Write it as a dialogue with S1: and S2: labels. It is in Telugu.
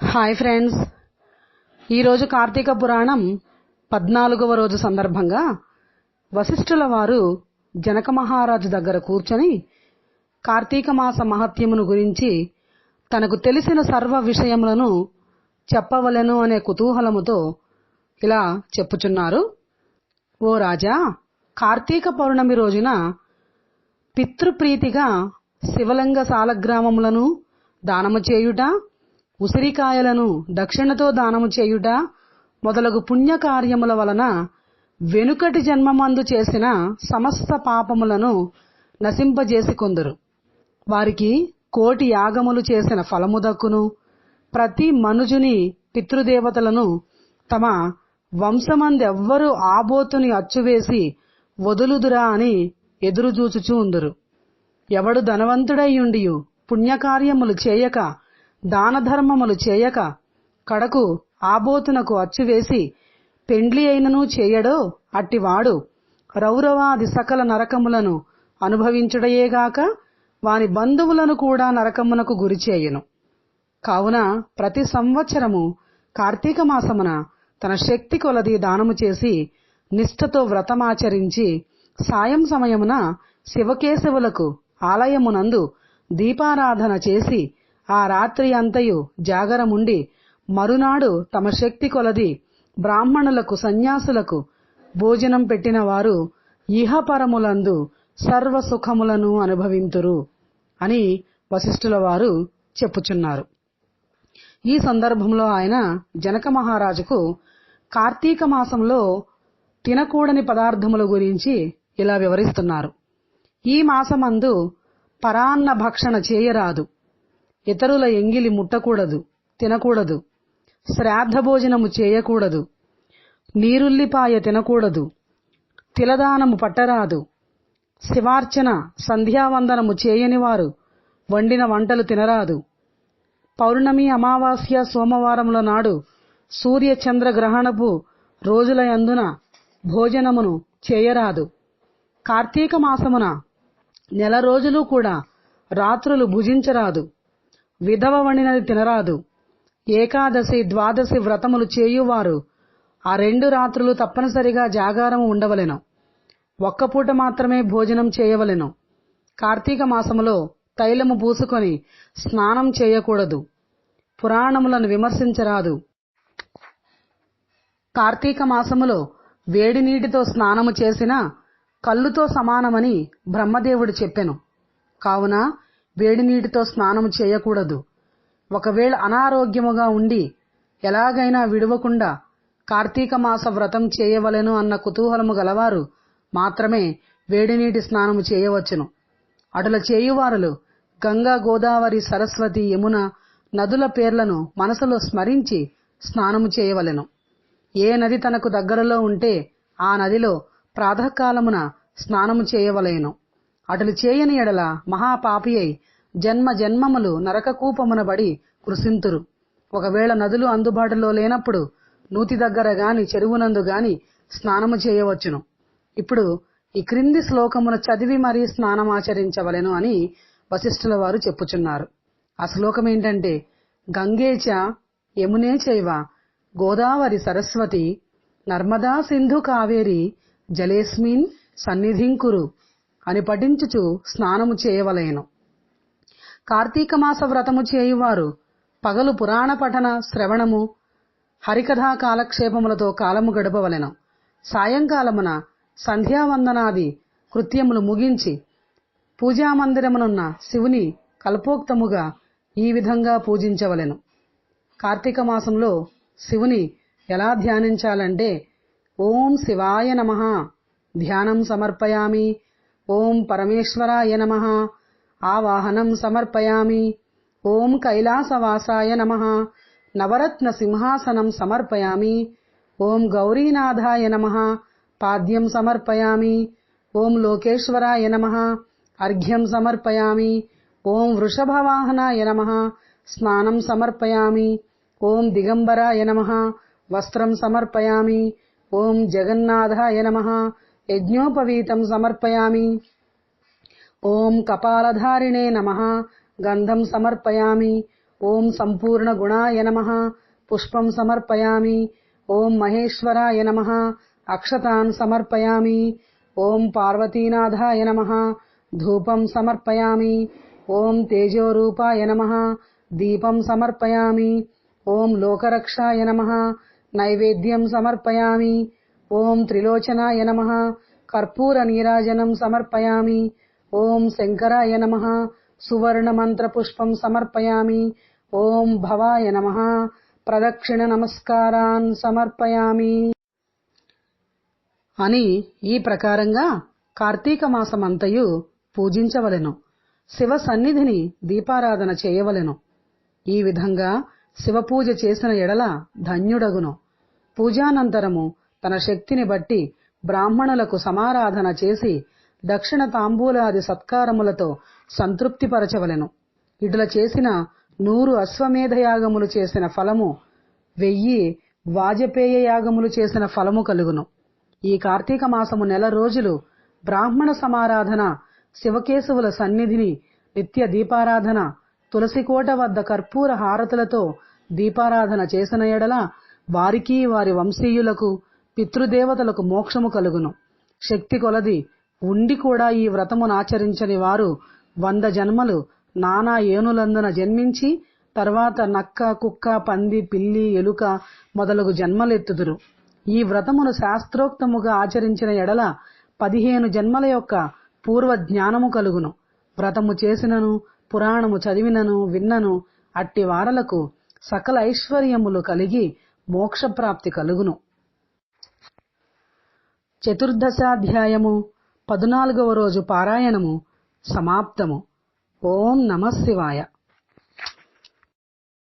S1: హాయ్ ఫ్రెండ్స్ ఈరోజు కార్తీక పురాణం పద్నాలుగవ రోజు సందర్భంగా వశిష్ఠుల వారు జనక మహారాజు దగ్గర కూర్చొని కార్తీక మాస మహత్యమును గురించి తనకు తెలిసిన సర్వ విషయములను చెప్పవలెను అనే కుతూహలముతో ఇలా చెప్పుచున్నారు. ఓ రాజా కార్తీక పౌర్ణమి రోజున పితృప్రీతిగా శివలింగ సాలగ్రామములను దానము చేయుట ఉసిరికాయలను దక్షిణతో దానము చేయుట మొదలగు పుణ్యకార్యముల వలన వెనుకటి జన్మమందు చేసిన సమస్త పాపములను నశింపజేసి కొందరు. వారికి కోటి యాగములు చేసిన ఫలము దక్కును ప్రతి మనుజుని పితృదేవతలను తమ వంశమందెవ్వరూ ఆబోతుని అచ్చువేసి వదులుదురా అని ఎదురుచూచుచూ ఉందురు. ఎవడు ధనవంతుడైయుండియు పుణ్యకార్యములు చేయక దానధర్మములు చేయక కడకు ఆబోతునకు అచ్చువేసి పెండ్లి అయినను చేయడో అట్టివాడు రౌరవాది సకల నరకములను అనుభవించుడయేగాక వాని బంధువులను కూడా నరకమునకు గురిచేయును కావున ప్రతి సంవత్సరము కార్తీక మాసమున తన శక్తి కొలది దానము చేసి నిష్ఠతో వ్రతమాచరించి సాయం సమయమున శివకేశవులకు ఆలయమునందు దీపారాధన చేసి ఆ రాత్రి అంతయు జాగరముండి మరునాడు తమ శక్తి కొలది బ్రాహ్మణులకు సన్యాసులకు భోజనం పెట్టిన వారు ఇహపరములందు సర్వ సుఖములను అనుభవింతురు అని వశిష్ఠుల వారు చెప్పుచున్నారు. ఈ సందర్భంలో ఆయన జనక మహారాజుకు కార్తీక మాసంలో తినకూడని పదార్థముల గురించి ఇలా వివరిస్తున్నారు. ఈ మాసమందు పరాన్న భక్షణ చేయరాదు. ఇతరుల ఎంగిలి ముట్టకూడదు తినకూడదు. శ్రాద్ధ భోజనము చేయకూడదు. నీరుల్లిపాయ తినకూడదు. తిలదానము పట్టరాదు. శివార్చన సంధ్యావందనము చేయనివారు. వండిన వంటలు తినరాదు. పౌర్ణమి అమావాస్య సోమవారముల నాడు సూర్య చంద్ర గ్రహణపు రోజుల యందున భోజనమును చేయరాదు. కార్తీక మాసమున నెల రోజులు కూడా రాత్రులు భుజించరాదు. విధవ వండినది తినరాదు. ఏకాదశి ద్వాదశి వ్రతములు చేయువారు ఆ రెండు రాత్రులు తప్పనిసరిగా జాగారము ఉండవలెను. ఒక్క పూట మాత్రమే భోజనం చేయవలెను. కార్తీక మాసములో తైలము పూసుకొని స్నానం చేయకూడదు. పురాణములను విమర్శించరాదు. కార్తీక మాసములో వేడి నీటితో స్నానము చేసిన కళ్ళుతో సమానమని బ్రహ్మదేవుడు చెప్పెను. కావున వేడి నీటితో స్నానము చేయకూడదు. ఒకవేళ అనారోగ్యముగా ఉండి ఎలాగైనా విడవకుండా కార్తీక మాస వ్రతం చేయవలెను అన్న కుతూహలము గలవారు మాత్రమే వేడినీటి స్నానము చేయవచ్చును. అటుల చేయువారులు గంగా గోదావరి సరస్వతి యమున నదుల పేర్లను మనసులో స్మరించి స్నానము చేయవలెను. ఏ నది తనకు దగ్గరలో ఉంటే ఆ నదిలో ప్రాతకాలమున స్నానము చేయవలేను. అటులు చేయని ఎడల మహాపాపి అయి జన్మ జన్మములు నరకకూపమున బడి కృషింతురు ఒకవేళ నదులు అందుబాటులో లేనప్పుడు నూతి దగ్గర గాని చెరువునందు గాని స్నానము చేయవచ్చును. ఇప్పుడు ఈ క్రింది శ్లోకమున చదివి మరీ స్నానమాచరించవలెను అని వశిష్ఠుల వారు చెప్పుచున్నారు. ఆ శ్లోకం ఏంటంటే గంగేచ యమునే చైవ గోదావరి సరస్వతి నర్మదా సింధు కావేరి జలేస్మిన్ సన్నిధింకురు అని పఠించుచు స్నానము చేయవలేను. కార్తీక మాస వ్రతము చేయువారు పగలు పురాణ పఠన శ్రవణము హరికథా కాలక్షేపములతో కాలము గడపవలెను. సాయంకాలమున సంధ్యావందనాది కృత్యములు ముగించి పూజామందిరమునున్న శివుని కల్పోక్తముగా ఈ విధంగా పూజించవలెను. కార్తీక మాసంలో శివుని ఎలా ధ్యానించాలంటే ఓం శివాయ నమ ధ్యానం సమర్పయామి ఓం పరమేశ్వరాయ నమ. ఆవాహనం సమర్పయామి. ఓం కైలాసవాసాయ నమ. నవరత్న సింహాసనం సమర్పయామి. ఓం గౌరీనాథాయ నమ. పాద్యం సమర్పయామి. ఓం లోకేశ్వరాయ నమ. అర్ఘ్యం సమర్పయామి. ఓం వృషభవాహనాయ నమ. స్నానం సమర్పయామి. ఓం దిగంబరాయ నమ. వస్త్రం సమర్పయామి. ఓం జగన్నాథాయ నమ. యజ్ఞోపవీతం సమర్పయామి. ఓం కపాలధారిణే నమ. గంధం సమర్పయామి. ఓం సంపూర్ణ గుణాయ నమ. పుష్పం సమర్పయామి. ఓం మహేశ్వరాయ నమ. అక్షతాన్ సమర్పయామి. ఓం పార్వతీనాథాయ నమ. ధూపం సమర్పయామి. ఓం తేజోరూపాయ నమ. దీపం సమర్పయామి. ఓం లోకరక్షాయ నమ. నైవేద్యం సమర్పయామి. ఓం త్రిలోచనాయ నమ. కర్పూర నీరాజనం సమర్పయామి. ఓం శంకరాయ నమ. పుష్పం సమర్పయామి. ఓం భవాయ నమ. ప్రదక్షిణ నమస్కారాన్ సమర్పయామి. అని ఈ ప్రకారంగా కార్తీక మాసమంతయు పూజించవలెను. శివ సన్నిధిని దీపారాధన చేయవలెను. ఈ విధంగా శివపూజ చేసిన ఎడల ధన్యుడగును. పూజానంతరము తన శక్తిని బట్టి బ్రాహ్మణులకు సమారాధన చేసి దక్షిణ తాంబూలాది సత్కారములతో సంతృప్తిపరచవలెను. ఇటుల చేసిన నూరు అశ్వమేధయాగములు చేసిన ఫలము వెయ్యి వాజపేయ యాగములు చేసిన ఫలము కలుగును. ఈ కార్తీక మాసము నెల రోజులు బ్రాహ్మణ సమారాధన శివకేశవుల సన్నిధిని నిత్య దీపారాధన తులసికోట వద్ద కర్పూర హారతులతో దీపారాధన చేసిన ఎడల వారికి వారి వంశీయులకు పితృదేవతలకు మోక్షము కలుగును. శక్తి కొలది ఉండి కూడా ఈ వ్రతమునాచరించని వారు వంద జన్మలు నానా ఏనులందున జన్మించి తర్వాత నక్క కుక్క పంది పిల్లి ఎలుక మొదలగు జన్మలెత్తుదురు. ఈ వ్రతమును శాస్త్రోక్తముగా ఆచరించిన ఎడల పదిహేను జన్మల యొక్క పూర్వ జ్ఞానము కలుగును. వ్రతము చేసినను పురాణము చదివినను విన్నను అట్టి వారలకు సకల ఐశ్వర్యములు కలిగి మోక్షప్రాప్తి కలుగును. చతుర్దశాధ్యాయము పదునాలుగవ రోజు పారాయణము సమాప్తము. ఓం నమ శివాయ.